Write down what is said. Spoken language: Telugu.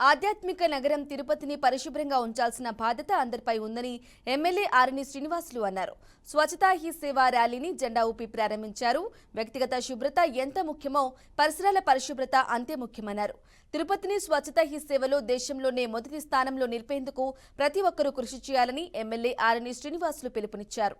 ఆధ్యాత్మిక నగరం తిరుపతిని పరిశుభ్రంగా ఉంచాల్సిన బాధ్యత అందరిపై ఉందని ఎమ్మెల్యే ఆరణి శ్రీనివాసులు అన్నారు. స్వచ్ఛతా హీ సేవా ర్యాలీని జెండా ఊపి ప్రారంభించారు. వ్యక్తిగత శుభ్రత ఎంత ముఖ్యమో పరిసరాల పరిశుభ్రత అంతే ముఖ్యమన్నారు. తిరుపతిని స్వచ్ఛతా హీ సేవలో దేశంలోనే మొదటి స్థానంలో నిలిపేందుకు ప్రతి ఒక్కరూ కృషి చేయాలని ఎమ్మెల్యే ఆరణి శ్రీనివాసులు పిలుపునిచ్చారు.